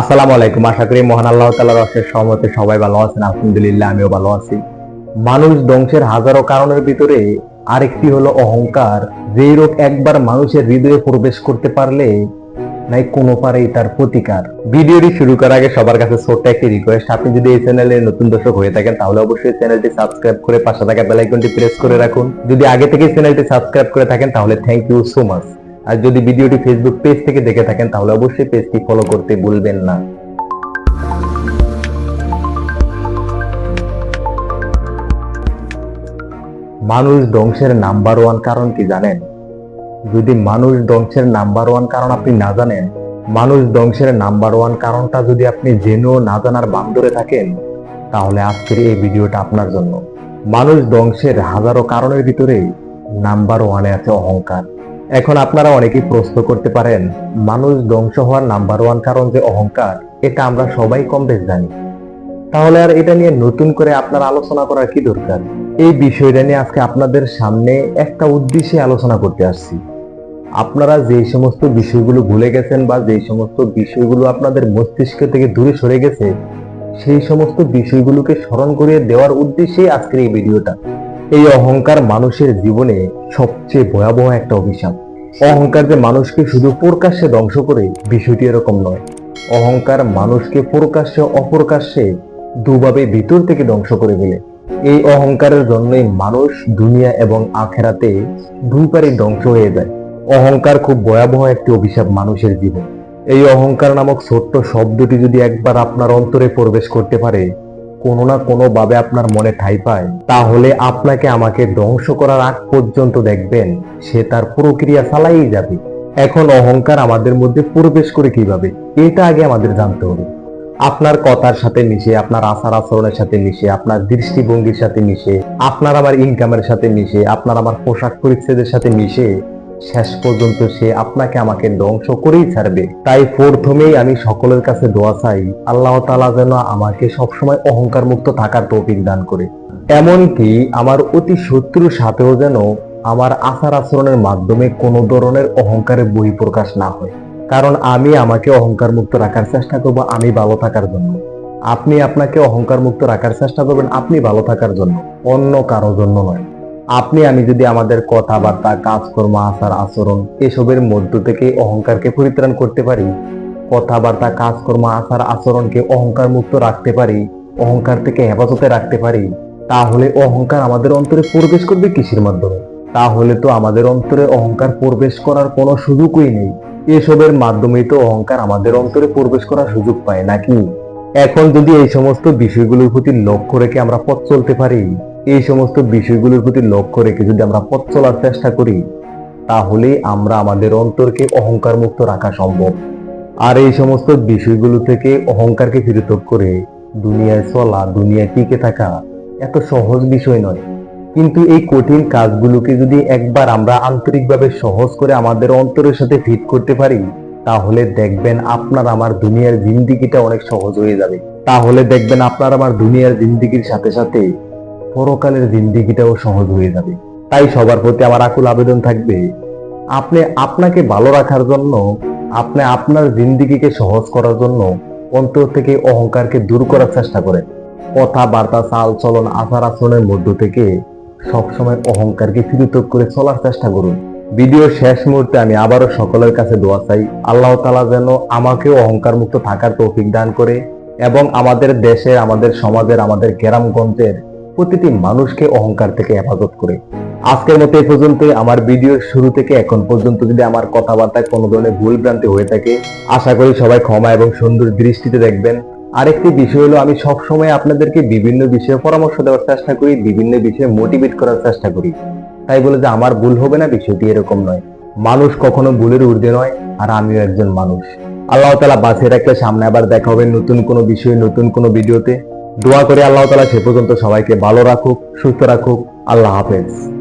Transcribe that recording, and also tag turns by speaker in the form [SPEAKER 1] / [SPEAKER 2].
[SPEAKER 1] আসসালামু আলাইকুম। আশা করি মহান আল্লাহ তালার অশেষ সহমতে সবাই ভালো আছেন। আলহামদুলিল্লাহ, আমিও ভালো আছি। মানুষ ধ্বংসের হাজারো কারণের ভিতরে আরেকটি হলো অহংকার। যেই রোগ একবার মানুষের হৃদয়ে প্রবেশ করতে পারলে নাই কোনো পারেই তার প্রতিকার। ভিডিওটি শুরু করার আগে সবার কাছে ছোট্ট একটি রিকোয়েস্ট আপনি যদি এই চ্যানেলে নতুন দর্শক হয়ে থাকেন, তাহলে অবশ্যই চ্যানেলটি সাবস্ক্রাইব করে পাশে থাকা বেল আইকনটি প্রেস করে রাখুন। যদি আগে থেকে চ্যানেলটি সাবস্ক্রাইব করে থাকেন, তাহলে থ্যাংক ইউ সো মাচ আর যদি ভিডিওটি ফেসবুক পেজ থেকে দেখে থাকেন, তাহলে অবশ্যই পেজটি ফলো করতে ভুলবেন না। মানুষ ধ্বংসের নাম্বার ওয়ান কারণ কি জানেন? যদি মানুষ ধ্বংসের নাম্বার ওয়ান কারণ আপনি না জানেন, মানুষ ধ্বংসের নাম্বার ওয়ান কারণটা যদি আপনি জেনেও না জানার বান্দরে থাকেন, তাহলে আজকের এই ভিডিওটা আপনার জন্য। মানুষ ধ্বংসের হাজারো কারণের ভিতরে নাম্বার ওয়ানে আছে অহংকার। এখন আপনারা অনেকেই প্রশ্ন করতে পারেন, মানুষ ধ্বংস হওয়ার নাম্বার ওয়ান কারণ যে অহংকার, এটা আমরা সবাই কম বেশ জানি। তাহলে আর এটা নিয়ে নতুন করে আপনার আলোচনা করার কি দরকার? এই বিষয়টা নিয়ে আজকে আপনাদের সামনে একটা উদ্দেশ্যে আলোচনা করতে আসছি। আপনারা যে সমস্ত বিষয়গুলো ভুলে গেছেন বা যে সমস্ত বিষয়গুলো আপনাদের মস্তিষ্ক থেকে দূরে সরে গেছে, সেই সমস্ত বিষয়গুলোকে স্মরণ করিয়ে দেওয়ার উদ্দেশ্যেই আজকের এই ভিডিওটা। এই অহংকার মানুষের জীবনে সবচেয়ে ভয়াবহ একটা অভিশাপ। অহংকার যে মানুষকে শুধু প্রকাশ্যে ধ্বংস করে বিষয়টি এরকম নয়। অহংকার মানুষকে প্রকাশ্যে অপ্রকাশ্যে দুভাবে ভিতর থেকে ধ্বংস করে ফেলে এই অহংকারের জন্যই মানুষ দুনিয়া এবং আখেরাতে দুই পারে ধ্বংস হয়ে যায়। অহংকার খুব ভয়াবহ একটি অভিশাপ মানুষের জীবন। এই অহংকার নামক ছোট্ট শব্দটি যদি একবার আপনার অন্তরে প্রবেশ করতে পারে কোনো না কোনো ভাবে আপনার মনে ঠাই পায়। তাহলে আপনাকে আমাকে ধ্বংস করার আগ পর্যন্ত দেখবেন, সে তার প্রক্রিয়া চালাই যাবে। এখন অহংকার আমাদের মধ্যে প্রবেশ করে কীভাবে? এটা আগে আমাদের জানতে হবে। আপনার কথার সাথে মিশে, আপনার আচার আচরণের সাথে মিশে, আপনার দৃষ্টিভঙ্গির সাথে মিশে, আপনার আমার ইনকামের সাথে মিশে, আপনার আমার পোশাক পরিচ্ছেদের সাথে মিশে শেষ পর্যন্ত সে আপনাকে আমাকে ধ্বংস করেই ছাড়বে। তাই প্রথমেই আমি সকলের কাছে দোয়া চাই, আল্লাহ তালা যেন আমাকে সবসময় অহংকার মুক্ত থাকার তৌফিক দান করে। এমনকি আমার অতি শত্রুর সাথেও যেন আমার আচার আচরণের মাধ্যমে কোনো ধরনের অহংকারের বহিঃপ্রকাশ না হয়। কারণ আমি আমাকে অহংকার মুক্ত রাখার চেষ্টা করব আমি ভালো থাকার জন্য। আপনি আপনাকে অহংকার মুক্ত রাখার চেষ্টা করবেন আপনি ভালো থাকার জন্য, অন্য কারও জন্য নয়। আপনি, আমি যদি আমাদের কথাবার্তা, কাজকর্ম, আচার, আচরণ এসবের মধ্য থেকে অহংকারকে পরিত্রাণ করতে পারি, কথাবার্তা, কাজকর্ম, আচার, আচরণকে অহংকার মুক্ত রাখতে পারি, অহংকার থেকে হেফাজতে রাখতে পারি, তাহলে অহংকার আমাদের অন্তরে প্রবেশ করবে কিসের মাধ্যমে? তাহলে তো আমাদের অন্তরে অহংকার প্রবেশ করার কোনো সুযোগই নেই। এসবের মাধ্যমেই তো অহংকার আমাদের অন্তরে প্রবেশ করার সুযোগ পায়, নাকি? এখন যদি এই সমস্ত বিষয়গুলোর প্রতি লক্ষ্য রেখে আমরা পথ চলতে পারি এই সমস্ত বিষয়গুলোর প্রতি লক্ষ্য রেখে যদি আমরা পথ চলার চেষ্টা করি তাহলে আমরা আমাদের অন্তরকে অহংকার মুক্ত রাখা সম্ভব। আর এই সমস্ত বিষয়গুলো থেকে অহংকারকে পৃথক করে দুনিয়ায় চলা, দুনিয়ায় টিকে থাকা এত সহজ বিষয় নয়। কিন্তু এই কঠিন কাজগুলোকে যদি একবার আমরা আন্তরিকভাবে সহজ করে আমাদের অন্তরের সাথে ফিট করতে পারি, তাহলে দেখবেন আপনার আমার দুনিয়ার জিন্দিগিটা অনেক সহজ হয়ে যাবে। তাহলে দেখবেন আপনার আমার দুনিয়ার জিন্দিগির সাথে সাথে পরকালের জিন্দিগিটাও সহজ হয়ে যাবে। তাই সবার প্রতি আমার আকুল আবেদন থাকবে, আপনি আপনাকে ভালো রাখার জন্য, আপনি আপনার জিন্দিগিকে সহজ করার জন্য অন্তর থেকে অহংকারকে দূর করার চেষ্টা করেন। কথাবার্তা চাল চলন আচার আচরণের মধ্য থেকে সবসময় অহংকারকে পৃথক করে চলার চেষ্টা করুন। ভিডিওর শেষ মুহূর্তে আমি আবারও সকলের কাছে দোয়া চাই, আল্লাহ তালা যেন আমাকেও অহংকার মুক্ত থাকার তৌফিক দান করে এবং আমাদের দেশে আমাদের সমাজের, আমাদের গ্রামগঞ্জের প্রতিটি মানুষকে অহংকার থেকে হেফাজত করে। আজকের মতো এই পর্যন্তই। আমার ভিডিওর শুরু থেকে এখন পর্যন্ত যদি আমার কথাবার্তায় কোনো ধরনের ভুল ভ্রান্তি হয়ে থাকে, আশা করি সবাই ক্ষমা এবং সুন্দর দৃষ্টিতে দেখবেন। আরেকটি বিষয় হলো, আমি সব সময় আপনাদেরকে বিভিন্ন বিষয়ে পরামর্শ দেওয়ার চেষ্টা করি, বিভিন্ন বিষয়ে মোটিভেট করার চেষ্টা করি। তাই বলে যে আমার ভুল হবে না, বিষয়টি এরকম নয়। মানুষ কখনো ভুলের ঊর্ধ্বে নয়, আর আমিও একজন মানুষ। আল্লাহ তালা বাঁচিয়ে রাখলে সামনে আবার দেখা হবে নতুন কোনো বিষয়ে, নতুন কোনো ভিডিওতে। দোয়া করে আল্লাহ তালা সে পর্যন্ত সবাইকে ভালো রাখুক সুস্থ রাখুক। আল্লাহ হাফেজ।